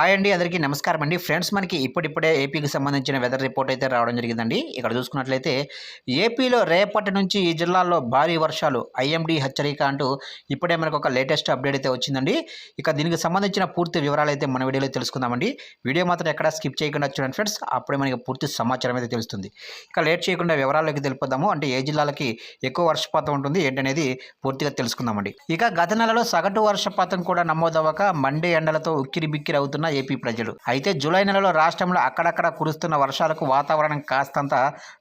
Hi అండి అందరికీ నమస్కారం అండి. ఫ్రెండ్స్ మనకి ఇప్పుడిప్పుడే ఏపీకి సంబంధించిన వెదర్ రిపోర్ట్ అయితే రావడం జరిగిందండి. ఇక్కడ చూసుకున్నట్లయితే ఏపీలో రేపటి నుంచి ఈ జిల్లాల్లో భారీ వర్షాలు ఐఎండి హెచ్చరిక అంటూ ఇప్పుడే మనకు ఒక లేటెస్ట్ అప్డేట్ అయితే వచ్చిందండి. ఇక దీనికి సంబంధించిన పూర్తి వివరాలు అయితే మన వీడియోలో తెలుసుకుందామండి. వీడియో మాత్రం ఎక్కడ స్కిప్ చేయకుండా చూడండి ఫ్రెండ్స్ అప్పుడే మనకి పూర్తి సమాచారం అయితే తెలుస్తుంది. ఇక లేట్ చేయకుండా వివరాల్లోకి తెలిపోదాము. అంటే ఏ జిల్లాలకి ఎక్కువ వర్షపాతం ఉంటుంది ఏంటనేది పూర్తిగా తెలుసుకుందామండి. ఇక గత నెలలో సగటు వర్షపాతం కూడా నమోదవ్వక మండే ఎండలతో ఉక్కిరి బిక్కిరి అవుతున్న ఏపీ ప్రజలు. అయితే జూలై నెలలో రాష్ట్రంలో అక్కడక్కడ కురుస్తున్న వర్షాలకు వాతావరణం కాస్తంత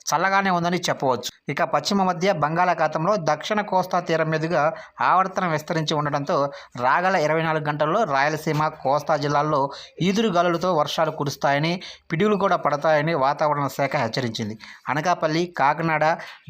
చల్లగానే ఉందని చెప్పవచ్చు. ఇక పశ్చిమ మధ్య బంగాళాఖాతంలో దక్షిణ కోస్తా తీరం మీదుగా ఆవర్తనం విస్తరించి ఉండడంతో రాగల ఇరవై నాలుగు గంటల్లో రాయలసీమ కోస్తా జిల్లాల్లో ఈదురు గాలులతో వర్షాలు కురుస్తాయని పిడుగులు కూడా పడతాయని వాతావరణ శాఖ హెచ్చరించింది. అనకాపల్లి కాకినాడ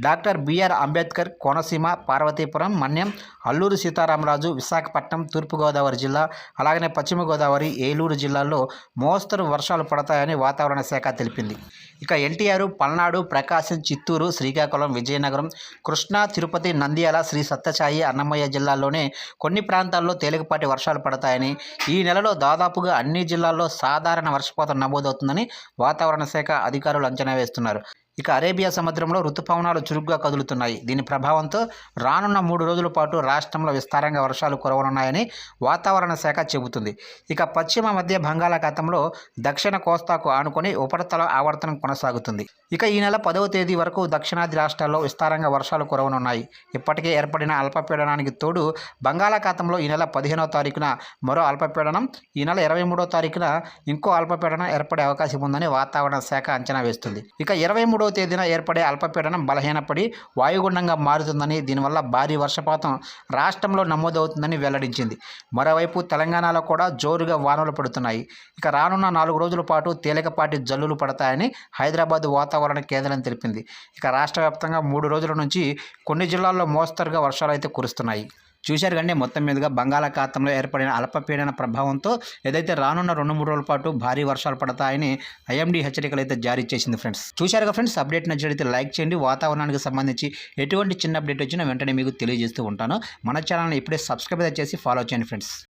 డాక్టర్ బిఆర్ అంబేద్కర్ కోనసీమ పార్వతీపురం మన్యం అల్లూరు సీతారామరాజు విశాఖపట్నం తూర్పుగోదావరి జిల్లా అలాగనే పశ్చిమ గోదావరి ఏలూరు జిల్లాల్లో మోస్తరు వర్షాలు పడతాయని వాతావరణ శాఖ తెలిపింది. ఇక ఎన్టీఆర్ పల్నాడు ప్రకాశం చిత్తూరు శ్రీకాకుళం విజయనగరం కృష్ణా తిరుపతి నంద్యాల శ్రీ సత్యసాయి అన్నమయ్య జిల్లాల్లోనే కొన్ని ప్రాంతాల్లో తేలికపాటి వర్షాలు పడతాయని ఈ నెలలో దాదాపుగా అన్ని జిల్లాల్లో సాధారణ వర్షపాతం నమోదవుతుందని వాతావరణ శాఖ అధికారులు అంచనా వేస్తున్నారు. ఇక అరేబియా సముద్రంలో రుతుపవనాలు చురుగ్గా కదులుతున్నాయి. దీని ప్రభావంతో రానున్న మూడు రోజుల పాటు రాష్ట్రంలో విస్తారంగా వర్షాలు కురవనున్నాయని వాతావరణ శాఖ చెబుతుంది. ఇక పశ్చిమ మధ్య బంగాళాఖాతంలో దక్షిణ కోస్తాకు ఆనుకొని ఉపరితల ఆవర్తనం కొనసాగుతుంది. ఇక ఈ నెల పదవ తేదీ వరకు దక్షిణాది రాష్ట్రాల్లో విస్తారంగా వర్షాలు కురవనున్నాయి. ఇప్పటికే ఏర్పడిన అల్పపీడనానికి తోడు బంగాళాఖాతంలో ఈ నెల పదిహేనవ తారీఖున మరో అల్పపీడనం ఈ నెల ఇరవై మూడో తారీఖున ఇంకో అల్పపీడనం ఏర్పడే అవకాశం ఉందని వాతావరణ శాఖ అంచనా వేస్తుంది. ఇక ఇరవై మూడవ తేదీన ఏర్పడే అల్పపీడనం బలహీనపడి వాయుగుండంగా మారుతుందని దీనివల్ల భారీ వర్షపాతం రాష్ట్రంలో నమోదవుతుందని వెల్లడించింది. మరోవైపు తెలంగాణలో కూడా జోరుగా వానలు పడుతున్నాయి. ఇక రానున్న నాలుగు రోజుల పాటు తేలికపాటి జల్లులు పడతాయని హైదరాబాద్ వాతావరణ కేంద్రం తెలిపింది. ఇక రాష్ట్ర వ్యాప్తంగా మూడు రోజుల నుంచి కొన్ని జిల్లాల్లో మోస్తరుగా వర్షాలు అయితే కురుస్తున్నాయి. చూశారు కండి మొత్తం మీదుగా బంగాళాఖాతంలో ఏర్పడిన అల్పపీడన ప్రభావంతో ఏదైతే రానున్న రెండు మూడు రోజుల పాటు భారీ వర్షాలు పడతాయని ఐఎండీ హెచ్చరికలు అయితే జారీ చేసింది ఫ్రెండ్స్. చూశారుగా ఫ్రెండ్స్ అప్డేట్ నచ్చినట్లయితే లైక్ చేయండి. వాతావరణానికి సంబంధించి ఎటువంటి చిన్న అప్డేట్ వచ్చినా వెంటనే మీకు తెలియజేస్తూ ఉంటాను. మన ఛానల్ని ఇప్పుడే సబ్స్క్రైబ్ చేసి ఫాలో చేయండి ఫ్రెండ్స్.